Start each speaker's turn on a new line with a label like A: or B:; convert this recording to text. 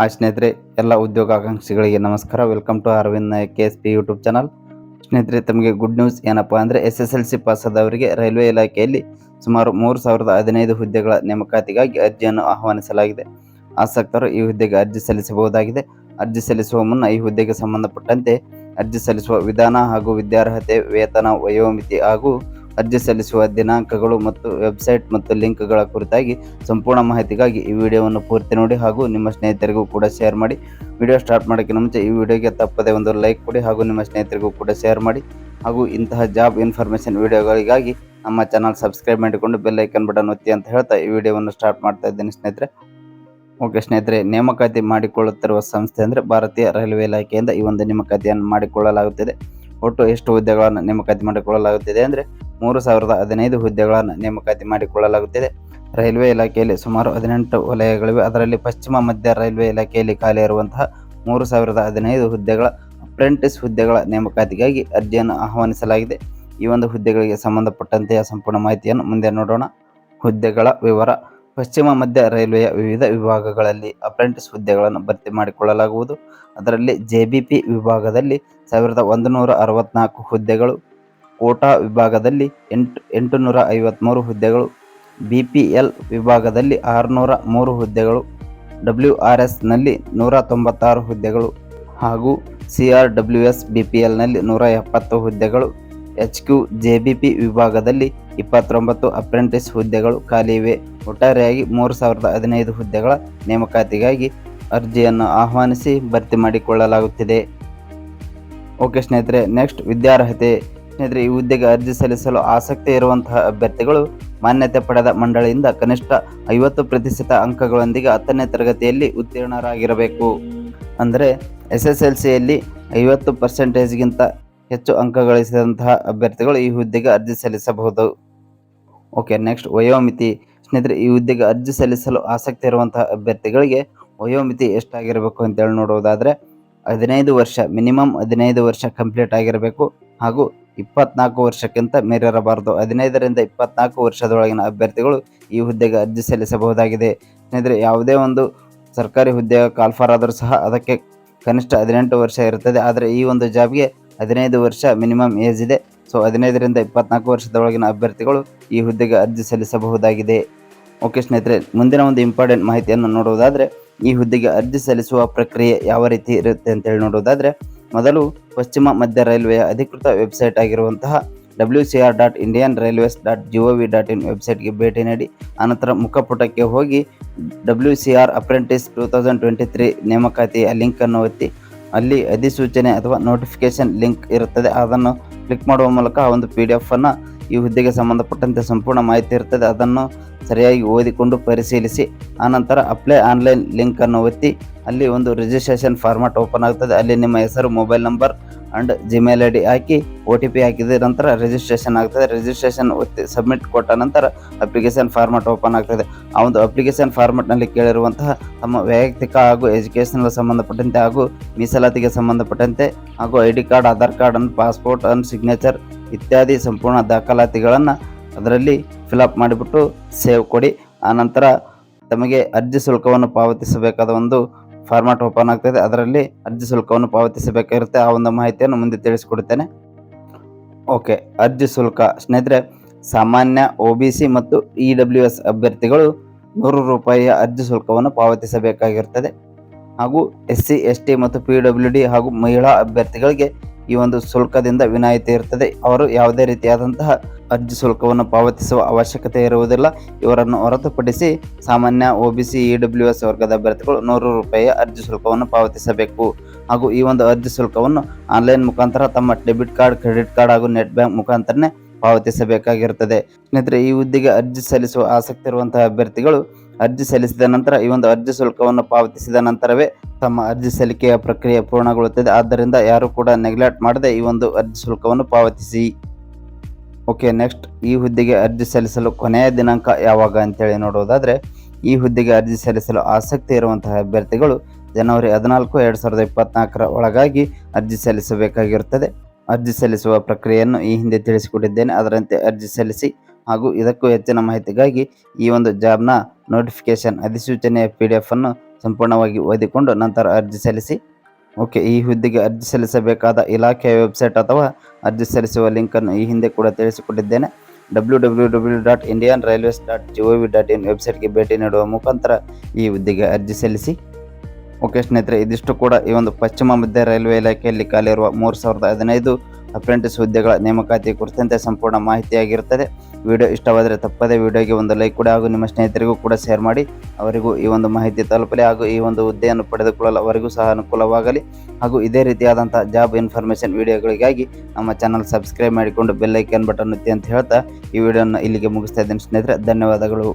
A: ಆ ಸ್ನೇಹಿತರೆ, ಎಲ್ಲ ಉದ್ಯೋಗಾಕಾಂಕ್ಷಿಗಳಿಗೆ ನಮಸ್ಕಾರ. Welcome to Arvind Nayak K S P YouTube channel ಸ್ನೇಹಿತರೆ, ತಮಗೆ ಗುಡ್ ನ್ಯೂಸ್ ಏನಪ್ಪ ಅಂದರೆ S S L C pass ಆದವರಿಗೆ railway ಇಲಾಖೆಯಲ್ಲಿ ಸುಮಾರು ಮೂರು ಸಾವಿರದ ಹದಿನೈದು ಹುದ್ದೆಗಳ ನೇಮಕಾತಿಗಾಗಿ ಅರ್ಜಿಯನ್ನು ಆಹ್ವಾನಿಸಲಾಗಿದೆ. ಆಸಕ್ತರು ಈ ಹುದ್ದೆಗೆ ಅರ್ಜಿ ಸಲ್ಲಿಸಬಹುದಾಗಿದೆ. ಅರ್ಜಿ ಸಲ್ಲಿಸುವ ಮುನ್ನ ಈ ಹುದ್ದೆಗೆ ಸಂಬಂಧಪಟ್ಟಂತೆ ಅರ್ಜಿ ಸಲ್ಲಿಸುವ ವಿಧಾನ ಹಾಗೂ ವಿದ್ಯಾರ್ಹತೆ, ವೇತನ, ವಯೋಮಿತಿ ಹಾಗೂ ಅರ್ಜಿ ಸಲ್ಲಿಸುವ ದಿನಾಂಕಗಳು ಮತ್ತು ವೆಬ್ಸೈಟ್ ಮತ್ತು ಲಿಂಕ್ಗಳ ಕುರಿತಾಗಿ ಸಂಪೂರ್ಣ ಮಾಹಿತಿಗಾಗಿ ಈ ವಿಡಿಯೋವನ್ನು ಪೂರ್ತಿ ನೋಡಿ ಹಾಗೂ ನಿಮ್ಮ ಸ್ನೇಹಿತರಿಗೂ ಕೂಡ ಶೇರ್ ಮಾಡಿ. ವಿಡಿಯೋ ಸ್ಟಾರ್ಟ್ ಮಾಡೋಕ್ಕಿಂತ ಮುಂಚೆ ಈ ವಿಡಿಯೋಗೆ ತಪ್ಪದೆ ಒಂದು ಲೈಕ್ ಕೊಡಿ ಹಾಗೂ ನಿಮ್ಮ ಸ್ನೇಹಿತರಿಗೂ ಕೂಡ ಶೇರ್ ಮಾಡಿ ಹಾಗೂ ಇಂತಹ ಜಾಬ್ ಇನ್ಫಾರ್ಮೇಷನ್ ವಿಡಿಯೋಗಳಿಗಾಗಿ ನಮ್ಮ ಚಾನಲ್ ಸಬ್ಸ್ಕ್ರೈಬ್ ಮಾಡಿಕೊಂಡು ಬೆಲ್ ಐಕನ್ ಬಟನ್ ಒತ್ತಿ ಅಂತ ಹೇಳ್ತಾ ಈ ವಿಡಿಯೋವನ್ನು ಸ್ಟಾರ್ಟ್ ಮಾಡ್ತಾ ಇದ್ದೀನಿ ಸ್ನೇಹಿತರೆ. ಓಕೆ ಸ್ನೇಹಿತರೆ, ನೇಮಕಾತಿ ಮಾಡಿಕೊಳ್ಳುತ್ತಿರುವ ಸಂಸ್ಥೆ ಅಂದರೆ ಭಾರತೀಯ ರೈಲ್ವೆ ಇಲಾಖೆಯಿಂದ ಈ ಒಂದು ನೇಮಕಾತಿಯನ್ನು ಮಾಡಿಕೊಳ್ಳಲಾಗುತ್ತಿದೆ. ಒಟ್ಟು ಎಷ್ಟು ಹುದ್ದೆಗಳನ್ನು ನೇಮಕಾತಿ ಮಾಡಿಕೊಳ್ಳಲಾಗುತ್ತಿದೆ ಅಂದರೆ ಮೂರು ಸಾವಿರದ ಹದಿನೈದು ಹುದ್ದೆಗಳನ್ನು ನೇಮಕಾತಿ ಮಾಡಿಕೊಳ್ಳಲಾಗುತ್ತಿದೆ. ರೈಲ್ವೆ ಇಲಾಖೆಯಲ್ಲಿ ಸುಮಾರು ಹದಿನೆಂಟು ವಲಯಗಳಿವೆ. ಅದರಲ್ಲಿ ಪಶ್ಚಿಮ, ಮಧ್ಯ ರೈಲ್ವೆ ಇಲಾಖೆಯಲ್ಲಿ ಖಾಲಿ ಇರುವಂತಹ ಮೂರು ಸಾವಿರದ ಹದಿನೈದು ಹುದ್ದೆಗಳ ಅಪ್ರೆಂಟಿಸ್ ಹುದ್ದೆಗಳ ನೇಮಕಾತಿಗಾಗಿ ಅರ್ಜಿಯನ್ನು ಆಹ್ವಾನಿಸಲಾಗಿದೆ. ಈ ಒಂದು ಹುದ್ದೆಗಳಿಗೆ ಸಂಬಂಧಪಟ್ಟಂತೆಯ ಸಂಪೂರ್ಣ ಮಾಹಿತಿಯನ್ನು ಮುಂದೆ ನೋಡೋಣ. ಹುದ್ದೆಗಳ ವಿವರ. ಪಶ್ಚಿಮ, ಮಧ್ಯ ರೈಲ್ವೆಯ ವಿವಿಧ ವಿಭಾಗಗಳಲ್ಲಿ ಅಪ್ರೆಂಟಿಸ್ ಹುದ್ದೆಗಳನ್ನು ಭರ್ತಿ ಮಾಡಿಕೊಳ್ಳಲಾಗುವುದು. ಅದರಲ್ಲಿ ಜೆಬಿಪಿ ವಿಭಾಗದಲ್ಲಿ ಸಾವಿರದ ಒಂದು ನೂರ ಅರವತ್ನಾಲ್ಕು ಹುದ್ದೆಗಳು ಕೋಟಾ ವಿಭಾಗದಲ್ಲಿ ಎಂಟು, ಎಂಟುನೂರ ಐವತ್ತ್ಮೂರು ಹುದ್ದೆಗಳು ಬಿ ಪಿ ಎಲ್ ವಿಭಾಗದಲ್ಲಿ ಆರುನೂರ ಮೂರು ಹುದ್ದೆಗಳು, ಡಬ್ಲ್ಯೂ ಆರ್ ಎಸ್ನಲ್ಲಿ ನೂರ ತೊಂಬತ್ತಾರು ಹುದ್ದೆಗಳು ಹಾಗೂ C R W S B P ಎಲ್ನಲ್ಲಿ ನೂರ ಎಪ್ಪತ್ತು ಹುದ್ದೆಗಳು, H Q J B P ವಿಭಾಗದಲ್ಲಿ ಇಪ್ಪತ್ತೊಂಬತ್ತು ಅಪ್ರೆಂಟಿಸ್ ಹುದ್ದೆಗಳು ಖಾಲಿ ಇವೆ ಒಟ್ಟಾರೆಯಾಗಿ ಮೂರು ಸಾವಿರದ ಹದಿನೈದು ಹುದ್ದೆಗಳ ನೇಮಕಾತಿಗಾಗಿ ಅರ್ಜಿಯನ್ನು ಆಹ್ವಾನಿಸಿ ಭರ್ತಿ ಮಾಡಿಕೊಳ್ಳಲಾಗುತ್ತಿದೆ. ಓಕೆ ಸ್ನೇಹಿತರೆ, ನೆಕ್ಸ್ಟ್ ವಿದ್ಯಾರ್ಹತೆ. ಸ್ನೇಹಿತರೆ, ಈ ಹುದ್ದೆಗೆ ಅರ್ಜಿ ಸಲ್ಲಿಸಲು ಆಸಕ್ತಿ ಇರುವಂತಹ ಅಭ್ಯರ್ಥಿಗಳು ಮಾನ್ಯತೆ ಪಡೆದ ಮಂಡಳಿಯಿಂದ ಕನಿಷ್ಠ ಐವತ್ತು ಪ್ರತಿಶತ ಅಂಕಗಳೊಂದಿಗೆ ಹತ್ತನೇ ತರಗತಿಯಲ್ಲಿ ಉತ್ತೀರ್ಣರಾಗಿರಬೇಕು. ಅಂದರೆ ಎಸ್ ಎಸ್ ಎಲ್ ಸಿಯಲ್ಲಿ ಐವತ್ತು ಪರ್ಸೆಂಟೇಜ್ಗಿಂತ ಹೆಚ್ಚು ಅಂಕ ಗಳಿಸಿದಂತಹ ಅಭ್ಯರ್ಥಿಗಳು ಈ ಹುದ್ದೆಗೆ ಅರ್ಜಿ ಸಲ್ಲಿಸಬಹುದು. ಓಕೆ, ನೆಕ್ಸ್ಟ್ ವಯೋಮಿತಿ. ಸ್ನೇಹಿತರೆ, ಈ ಹುದ್ದೆಗೆ ಅರ್ಜಿ ಸಲ್ಲಿಸಲು ಆಸಕ್ತಿ ಇರುವಂತಹ ಅಭ್ಯರ್ಥಿಗಳಿಗೆ ವಯೋಮಿತಿ ಎಷ್ಟಾಗಿರಬೇಕು ಅಂತೇಳಿ ನೋಡುವುದಾದರೆ ಹದಿನೈದು ವರ್ಷ, ಮಿನಿಮಮ್ ಹದಿನೈದು ವರ್ಷ ಕಂಪ್ಲೀಟ್ ಆಗಿರಬೇಕು. ಹಾಗೂ ಇಪ್ಪತ್ನಾಲ್ಕು ವರ್ಷಕ್ಕಿಂತ ಮೇರಿರಬಾರದು ಹದಿನೈದರಿಂದ ಇಪ್ಪತ್ನಾಲ್ಕು ವರ್ಷದೊಳಗಿನ ಅಭ್ಯರ್ಥಿಗಳು ಈ ಹುದ್ದೆಗೆ ಅರ್ಜಿ ಸಲ್ಲಿಸಬಹುದಾಗಿದೆ. ಸ್ನೇಹಿತರೆ, ಯಾವುದೇ ಒಂದು ಸರ್ಕಾರಿ ಹುದ್ದೆಯ ಕಾಲ್ಫಾರ್ ಆದರೂ ಸಹ ಅದಕ್ಕೆ ಕನಿಷ್ಠ ಹದಿನೆಂಟು ವರ್ಷ ಇರುತ್ತದೆ. ಆದರೆ ಈ ಒಂದು ಜಾಬ್ಗೆ ಹದಿನೈದು ವರ್ಷ ಮಿನಿಮಮ್ ಏಜ್ ಇದೆ. ಸೊ, ಹದಿನೈದರಿಂದ ಇಪ್ಪತ್ನಾಲ್ಕು ವರ್ಷದೊಳಗಿನ ಅಭ್ಯರ್ಥಿಗಳು ಈ ಹುದ್ದೆಗೆ ಅರ್ಜಿ ಸಲ್ಲಿಸಬಹುದಾಗಿದೆ. ಓಕೆ, ಸ್ನೇಹಿತರೆ, ಮುಂದಿನ ಒಂದು ಇಂಪಾರ್ಟೆಂಟ್ ಮಾಹಿತಿಯನ್ನು ನೋಡುವುದಾದರೆ, ಈ ಹುದ್ದೆಗೆ ಅರ್ಜಿ ಸಲ್ಲಿಸುವ ಪ್ರಕ್ರಿಯೆ ಯಾವ ರೀತಿ ಇರುತ್ತೆ ಅಂತೇಳಿ ನೋಡುವುದಾದರೆ ಮೊದಲು ಪಶ್ಚಿಮ ಮಧ್ಯ ರೈಲ್ವೆಯ ಅಧಿಕೃತ ವೆಬ್ಸೈಟ್ ಆಗಿರುವಂತಹ W C R dot Indian railways dot G O V dot in ವೆಬ್ಸೈಟ್ಗೆ ಭೇಟಿ ನೀಡಿ, ಆನಂತರ ಮುಖಪುಟಕ್ಕೆ ಹೋಗಿ W C R apprentice two thousand twenty three ನೇಮಕಾತಿಯ ಲಿಂಕನ್ನು ಒತ್ತಿ, ಅಲ್ಲಿ ಅಧಿಸೂಚನೆ ಅಥವಾ ನೋಟಿಫಿಕೇಶನ್ ಲಿಂಕ್ ಇರುತ್ತದೆ. ಅದನ್ನು ಕ್ಲಿಕ್ ಮಾಡುವ ಮೂಲಕ ಒಂದು ಪಿ ಡಿ ಎಫನ್ನು ಈ ಹುದ್ದೆಗೆ ಸಂಬಂಧಪಟ್ಟಂತೆ ಸಂಪೂರ್ಣ ಮಾಹಿತಿ ಇರ್ತದೆ. ಅದನ್ನು ಸರಿಯಾಗಿ ಓದಿಕೊಂಡು ಪರಿಶೀಲಿಸಿ, ಆನಂತರ ಅಪ್ಲೈ ಆನ್ಲೈನ್ ಲಿಂಕನ್ನು ಒತ್ತಿ ಅಲ್ಲಿ ಒಂದು ರಿಜಿಸ್ಟ್ರೇಷನ್ ಫಾರ್ಮಾಟ್ ಓಪನ್ ಆಗ್ತದೆ. ಅಲ್ಲಿ ನಿಮ್ಮ ಹೆಸರು mobile number and Gmail I D hockey O T P ಹಾಕಿದ ನಂತರ ರಿಜಿಸ್ಟ್ರೇಷನ್ ಆಗ್ತದೆ. ರಿಜಿಸ್ಟ್ರೇಷನ್ ಒತ್ತಿ ಸಬ್ಮಿಟ್ ಕೊಟ್ಟ ನಂತರ ಅಪ್ಲಿಕೇಶನ್ ಫಾರ್ಮಾಟ್ ಓಪನ್ ಆಗ್ತದೆ. ಆ ಒಂದು ಅಪ್ಲಿಕೇಶನ್ ಫಾರ್ಮಾಟ್ನಲ್ಲಿ ಕೇಳಿರುವಂತಹ ತಮ್ಮ ವೈಯಕ್ತಿಕ ಹಾಗೂ ಎಜುಕೇಷನ್ಗೆ ಸಂಬಂಧಪಟ್ಟಂತೆ ಹಾಗೂ ಮೀಸಲಾತಿಗೆ ಸಂಬಂಧಪಟ್ಟಂತೆ ಹಾಗೂ I D card Aadhaar card ಅನ್ನು ಪಾಸ್ಪೋರ್ಟ್ ಅನ್ನು ಸಿಗ್ನೇಚರ್ ಇತ್ಯಾದಿ ಸಂಪೂರ್ಣ ದಾಖಲಾತಿಗಳನ್ನು ಅದರಲ್ಲಿ ಫಿಲಪ್ ಮಾಡಿಬಿಟ್ಟು ಸೇವ್ ಕೊಡಿ. ಆನಂತರ ತಮಗೆ ಅರ್ಜಿ ಶುಲ್ಕವನ್ನು ಪಾವತಿಸಬೇಕಾದ ಒಂದು ಫಾರ್ಮಾಟ್ ಓಪನ್ ಆಗ್ತದೆ. ಅದರಲ್ಲಿ ಅರ್ಜಿ ಶುಲ್ಕವನ್ನು ಪಾವತಿಸಬೇಕಾಗಿರುತ್ತೆ. ಆ ಒಂದು ಮಾಹಿತಿಯನ್ನು ಮುಂದೆ ತಿಳಿಸಿಕೊಡುತ್ತೇನೆ. ಓಕೆ ಅರ್ಜಿ ಶುಲ್ಕ. ಸ್ನೇಹಿತರೆ, ಸಾಮಾನ್ಯ ಒ ಬಿ ಸಿ ಮತ್ತು ಇ ಡಬ್ಲ್ಯೂ ಎಸ್ ಅಭ್ಯರ್ಥಿಗಳು ನೂರು ರೂಪಾಯಿಯ ಅರ್ಜಿ ಶುಲ್ಕವನ್ನು ಪಾವತಿಸಬೇಕಾಗಿರುತ್ತದೆ ಹಾಗೂ ಎಸ್ ಸಿ ಎಸ್ ಟಿ ಮತ್ತು ಪಿ ಡಬ್ಲ್ಯೂ ಡಿ ಹಾಗೂ ಮಹಿಳಾ ಅಭ್ಯರ್ಥಿಗಳಿಗೆ ಈ ಒಂದು ಶುಲ್ಕದಿಂದ ವಿನಾಯಿತಿ ಇರುತ್ತದೆ ಅವರು ಯಾವುದೇ ರೀತಿಯಾದಂತಹ ಅರ್ಜಿ ಶುಲ್ಕವನ್ನು ಪಾವತಿಸುವ ಅವಶ್ಯಕತೆ ಇರುವುದಿಲ್ಲ. ಇವರನ್ನು ಹೊರತುಪಡಿಸಿ ಸಾಮಾನ್ಯ O B C, E W S ವರ್ಗದ ಅಭ್ಯರ್ಥಿಗಳು ನೂರು ರೂಪಾಯಿಯ ಅರ್ಜಿ ಶುಲ್ಕವನ್ನು ಪಾವತಿಸಬೇಕು. ಹಾಗೂ ಈ ಒಂದು ಅರ್ಜಿ ಶುಲ್ಕವನ್ನು ಆನ್ಲೈನ್ ಮುಖಾಂತರ ತಮ್ಮ ಡೆಬಿಟ್ ಕಾರ್ಡ್, ಕ್ರೆಡಿಟ್ ಕಾರ್ಡ್ ಹಾಗೂ ನೆಟ್ ಬ್ಯಾಂಕ್ ಮುಖಾಂತರನೇ ಪಾವತಿಸಬೇಕಾಗಿರುತ್ತದೆ. ಸ್ನೇಹಿತರೆ, ಈ ಹುದ್ದೆಗೆ ಅರ್ಜಿ ಸಲ್ಲಿಸುವ ಆಸಕ್ತಿ ಇರುವಂತಹ ಅಭ್ಯರ್ಥಿಗಳು ಅರ್ಜಿ ಸಲ್ಲಿಸಿದ ನಂತರ ಈ ಒಂದು ಅರ್ಜಿ ಶುಲ್ಕವನ್ನು ಪಾವತಿಸಿದ ನಂತರವೇ ತಮ್ಮ ಅರ್ಜಿ ಸಲ್ಲಿಕೆಯ ಪ್ರಕ್ರಿಯೆ ಪೂರ್ಣಗೊಳ್ಳುತ್ತದೆ. ಆದ್ದರಿಂದ ಯಾರು ಕೂಡ ನೆಗ್ಲೆಕ್ಟ್ ಮಾಡದೆ ಈ ಒಂದು ಅರ್ಜಿ ಶುಲ್ಕವನ್ನು ಪಾವತಿಸಿ. ಓಕೆ ನೆಕ್ಸ್ಟ್ ಈ ಹುದ್ದೆಗೆ ಅರ್ಜಿ ಸಲ್ಲಿಸಲು ಕೊನೆಯ ದಿನಾಂಕ ಯಾವಾಗ ಅಂತೇಳಿ ನೋಡುವುದಾದರೆ, ಈ ಹುದ್ದೆಗೆ ಅರ್ಜಿ ಸಲ್ಲಿಸಲು ಆಸಕ್ತಿ ಇರುವಂತಹ ಅಭ್ಯರ್ಥಿಗಳು ಜನವರಿ ಹದಿನಾಲ್ಕು, ಎರಡು ಸಾವಿರದ ಇಪ್ಪತ್ನಾಲ್ಕರ ಒಳಗಾಗಿ ಅರ್ಜಿ ಸಲ್ಲಿಸಬೇಕಾಗಿರುತ್ತದೆ. ಅರ್ಜಿ ಸಲ್ಲಿಸುವ ಪ್ರಕ್ರಿಯೆಯನ್ನು ಈ ಹಿಂದೆ ತಿಳಿಸಿಕೊಟ್ಟಿದ್ದೇನೆ. ಅದರಂತೆ ಅರ್ಜಿ ಸಲ್ಲಿಸಿ ಹಾಗೂ ಇದಕ್ಕೂ ಹೆಚ್ಚಿನ ಮಾಹಿತಿಗಾಗಿ ಈ ಒಂದು ಜಾಬ್ನ ನೋಟಿಫಿಕೇಶನ್ ಅಧಿಸೂಚನೆಯ ಪಿ ಡಿ ಎಫನ್ನು ಸಂಪೂರ್ಣವಾಗಿ ಓದಿಕೊಂಡು ನಂತರ ಅರ್ಜಿ ಸಲ್ಲಿಸಿ ಓಕೆ, ಈ ಹುದ್ದೆಗೆ ಅರ್ಜಿ ಸಲ್ಲಿಸಬೇಕಾದ ಇಲಾಖೆಯ ವೆಬ್ಸೈಟ್ ಅಥವಾ ಅರ್ಜಿ ಸಲ್ಲಿಸುವ ಲಿಂಕನ್ನು ಈ ಹಿಂದೆ ಕೂಡ ತಿಳಿಸಿಕೊಟ್ಟಿದ್ದೇನೆ. W W W dot Indian railways dot G O V dot in ವೆಬ್ಸೈಟ್ಗೆ ಭೇಟಿ ನೀಡುವ ಮುಖಾಂತರ ಈ ಹುದ್ದೆಗೆ ಅರ್ಜಿ ಸಲ್ಲಿಸಿ. ಓಕೆ, ಸ್ನೇಹಿತರೆ, ಇದಿಷ್ಟು ಕೂಡ. ಈ ಒಂದು ಪಶ್ಚಿಮ ಮಧ್ಯ ರೈಲ್ವೆ ಇಲಾಖೆಯಲ್ಲಿ ಖಾಲಿಯಿರುವ ಮೂರು ಸಾವಿರದ ಹದಿನೈದು ಅಪ್ರೆಂಟಿಸ್ ಹುದ್ದೆಗಳ ನೇಮಕಾತಿ ಕುರಿತಂತೆ ಸಂಪೂರ್ಣ ಮಾಹಿತಿಯಾಗಿರುತ್ತದೆ. ವಿಡಿಯೋ ಇಷ್ಟವಾದರೆ ತಪ್ಪದೇ ವಿಡಿಯೋಗೆ ಒಂದು ಲೈಕ್ ಕೂಡ ಹಾಗೂ ನಿಮ್ಮ ಸ್ನೇಹಿತರಿಗೂ ಕೂಡ ಶೇರ್ ಮಾಡಿ. ಅವರಿಗೂ ಈ ಒಂದು ಮಾಹಿತಿ ತಲುಪಲಿ ಹಾಗೂ ಈ ಒಂದು ಹುದ್ದೆಯನ್ನು ಪಡೆದುಕೊಳ್ಳಲು ಅವರಿಗೂ ಸಹ ಅನುಕೂಲವಾಗಲಿ. ಹಾಗೂ ಇದೇ ರೀತಿಯಾದಂಥ ಜಾಬ್ ಇನ್ಫಾರ್ಮೇಷನ್ ವಿಡಿಯೋಗಳಿಗಾಗಿ ನಮ್ಮ ಚಾನಲ್ ಸಬ್ಸ್ಕ್ರೈಬ್ ಮಾಡಿಕೊಂಡು ಬೆಲ್ಲೈಕನ್ ಬಟನ್ ಒತ್ತಿ ಅಂತ ಹೇಳ್ತಾ ಈ ವಿಡಿಯೋನ ಇಲ್ಲಿಗೆ ಮುಗಿಸ್ತಾ ಇದ್ದೀನಿ ಸ್ನೇಹಿತರೆ. ಧನ್ಯವಾದಗಳು.